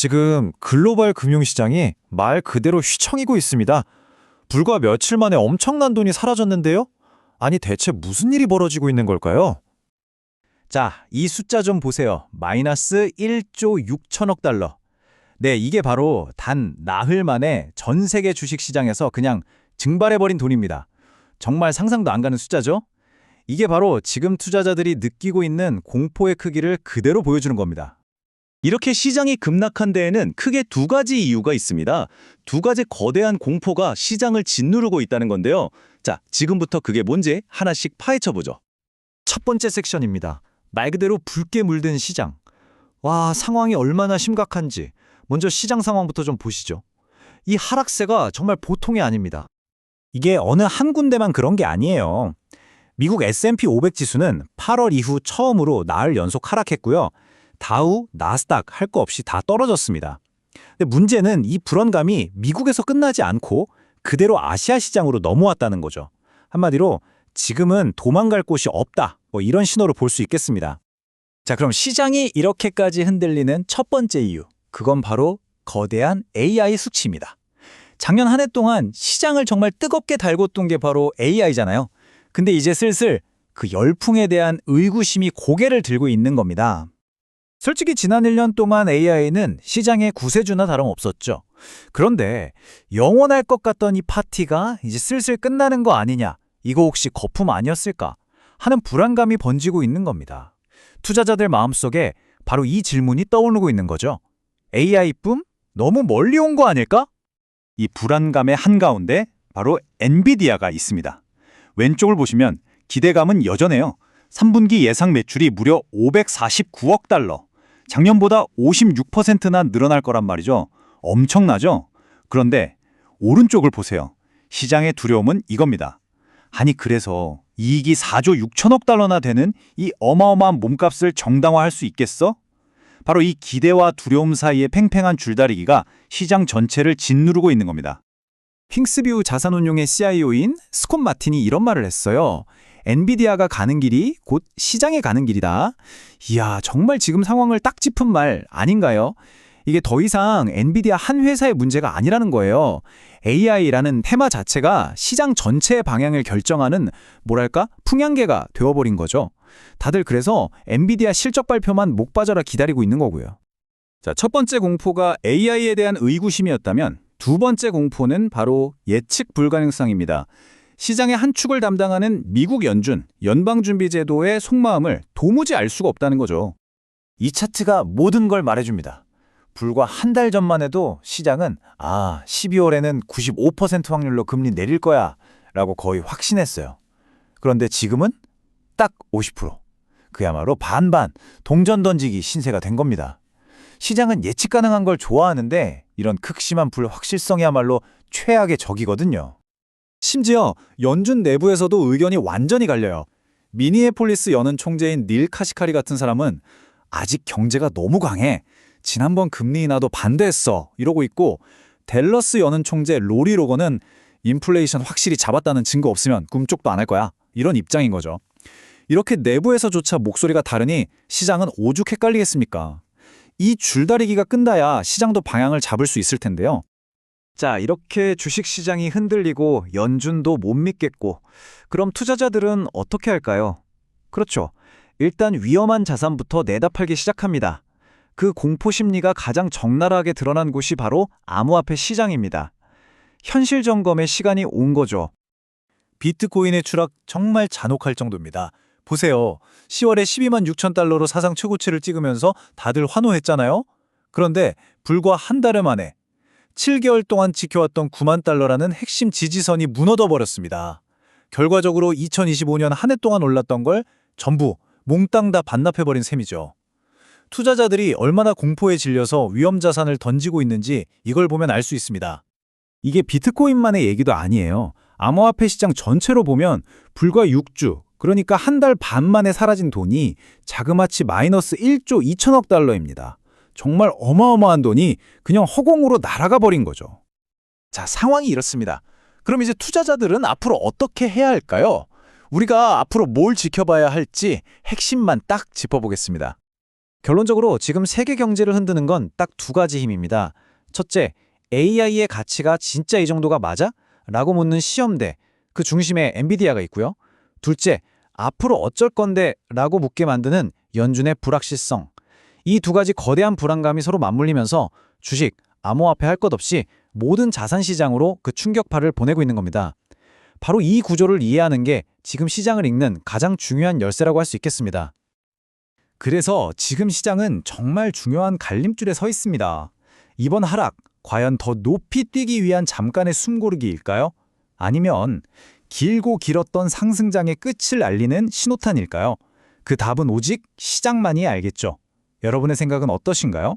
지금 글로벌 금융시장이 말 그대로 휘청이고 있습니다. 불과 며칠 만에 엄청난 돈이 사라졌는데요? 아니 대체 무슨 일이 벌어지고 있는 걸까요? 자, 이 숫자 좀 보세요. 마이너스 1조 6천억 달러. 네, 이게 바로 단 나흘 만에 전 세계 주식시장에서 그냥 증발해버린 돈입니다. 정말 상상도 안 가는 숫자죠? 이게 바로 지금 투자자들이 느끼고 있는 공포의 크기를 그대로 보여주는 겁니다. 이렇게 시장이 급락한 데에는 크게 두 가지 이유가 있습니다. 두 가지 거대한 공포가 시장을 짓누르고 있다는 건데요. 자, 지금부터 그게 뭔지 하나씩 파헤쳐 보죠. 첫 번째 섹션입니다. 말 그대로 붉게 물든 시장. 와, 상황이 얼마나 심각한지 먼저 시장 상황부터 좀 보시죠. 이 하락세가 정말 보통이 아닙니다. 이게 어느 한 군데만 그런 게 아니에요. 미국 S&P 500 지수는 8월 이후 처음으로 나흘 연속 하락했고요. 다우, 나스닥 할 거 없이 다 떨어졌습니다. 근데 문제는 이 불안감이 미국에서 끝나지 않고 그대로 아시아 시장으로 넘어왔다는 거죠. 한마디로 지금은 도망갈 곳이 없다. 뭐 이런 신호로 볼수 있겠습니다. 자, 그럼 시장이 이렇게까지 흔들리는 첫 번째 이유. 그건 바로 거대한 AI 수치입니다. 작년 한 해 동안 시장을 정말 뜨겁게 둔게 바로 AI잖아요. 근데 이제 슬슬 그 열풍에 대한 의구심이 고개를 들고 있는 겁니다. 솔직히 지난 1년 동안 AI는 시장의 구세주나 다름없었죠. 그런데 영원할 것 같던 이 파티가 이제 슬슬 끝나는 거 아니냐, 이거 혹시 거품 아니었을까 하는 불안감이 번지고 있는 겁니다. 투자자들 마음속에 바로 이 질문이 떠오르고 있는 거죠. AI뿐? 너무 멀리 온 거 아닐까? 이 불안감의 한가운데 바로 엔비디아가 있습니다. 왼쪽을 보시면 기대감은 여전해요. 3분기 예상 매출이 무려 549억 달러. 작년보다 56%나 늘어날 거란 말이죠. 엄청나죠? 그런데 오른쪽을 보세요. 시장의 두려움은 이겁니다. 아니 그래서 이익이 4조 6천억 달러나 되는 이 어마어마한 몸값을 정당화할 수 있겠어? 바로 이 기대와 두려움 사이의 팽팽한 줄다리기가 시장 전체를 짓누르고 있는 겁니다. 킹스뷰 자산운용의 CIO인 스콧 마틴이 이런 말을 했어요. 엔비디아가 가는 길이 곧 시장에 가는 길이다. 이야, 정말 지금 상황을 딱 짚은 말 아닌가요? 이게 더 이상 엔비디아 한 회사의 문제가 아니라는 거예요. AI라는 테마 자체가 시장 전체의 방향을 결정하는 뭐랄까 풍향계가 되어버린 거죠. 다들 그래서 엔비디아 실적 발표만 목 빠져라 기다리고 있는 거고요. 자, 첫 번째 공포가 AI에 대한 의구심이었다면 두 번째 공포는 바로 예측 불가능성입니다. 시장의 한 축을 담당하는 미국 연준, 연방준비제도의 속마음을 도무지 알 수가 없다는 거죠. 이 차트가 모든 걸 말해줍니다. 불과 한 달 전만 해도 시장은 아, 12월에는 95% 확률로 금리 내릴 거야 라고 거의 확신했어요. 그런데 지금은 딱 50%. 그야말로 반반 동전 던지기 신세가 된 겁니다. 시장은 예측 가능한 걸 좋아하는데 이런 극심한 불확실성이야말로 최악의 적이거든요. 심지어 연준 내부에서도 의견이 완전히 갈려요. 미니애폴리스 연은 총재인 닐 카시카리 같은 사람은 아직 경제가 너무 강해. 지난번 금리 인하도 반대했어. 이러고 있고 델러스 연은 총재 로리 로건은 인플레이션 확실히 잡았다는 증거 없으면 꿈쩍도 안 할 거야. 이런 입장인 거죠. 이렇게 내부에서조차 목소리가 다르니 시장은 오죽 헷갈리겠습니까? 이 줄다리기가 끝나야 시장도 방향을 잡을 수 있을 텐데요. 자, 이렇게 주식 시장이 흔들리고 연준도 못 믿겠고, 그럼 투자자들은 어떻게 할까요? 그렇죠. 일단 위험한 자산부터 내다 팔기 시작합니다. 그 공포 심리가 가장 적나라하게 드러난 곳이 바로 암호화폐 시장입니다. 현실 점검의 시간이 온 거죠. 비트코인의 추락 정말 잔혹할 정도입니다. 보세요. 10월에 12만 6천 달러로 사상 최고치를 찍으면서 다들 환호했잖아요. 그런데 불과 한달 만에 7개월 동안 지켜왔던 9만 달러라는 핵심 지지선이 무너져 버렸습니다. 결과적으로 2025년 한 해 동안 올랐던 걸 전부 몽땅 다 반납해버린 셈이죠. 투자자들이 얼마나 공포에 질려서 위험 자산을 던지고 있는지 이걸 보면 알 수 있습니다. 이게 비트코인만의 얘기도 아니에요. 암호화폐 시장 전체로 보면 불과 6주, 그러니까 한 달 반 만에 사라진 돈이 자그마치 마이너스 1조 2천억 달러입니다. 정말 어마어마한 돈이 그냥 허공으로 날아가 버린 거죠. 자, 상황이 이렇습니다. 그럼 이제 투자자들은 앞으로 어떻게 해야 할까요? 우리가 앞으로 뭘 지켜봐야 할지 핵심만 딱 짚어보겠습니다. 결론적으로 지금 세계 경제를 흔드는 건 딱 두 가지 힘입니다. 첫째, AI의 가치가 진짜 이 정도가 맞아? 라고 묻는 시험대, 그 중심에 엔비디아가 있고요. 둘째, 앞으로 어쩔 건데? 라고 묻게 만드는 연준의 불확실성. 이 두 가지 거대한 불안감이 서로 맞물리면서 주식, 암호화폐 할 것 없이 모든 자산 시장으로 그 충격파를 보내고 있는 겁니다. 바로 이 구조를 이해하는 게 지금 시장을 읽는 가장 중요한 열쇠라고 할 수 있겠습니다. 그래서 지금 시장은 정말 중요한 갈림줄에 서 있습니다. 이번 하락, 과연 더 높이 뛰기 위한 잠깐의 숨고르기일까요? 아니면 길고 길었던 상승장의 끝을 알리는 신호탄일까요? 그 답은 오직 시장만이 알겠죠. 여러분의 생각은 어떠신가요?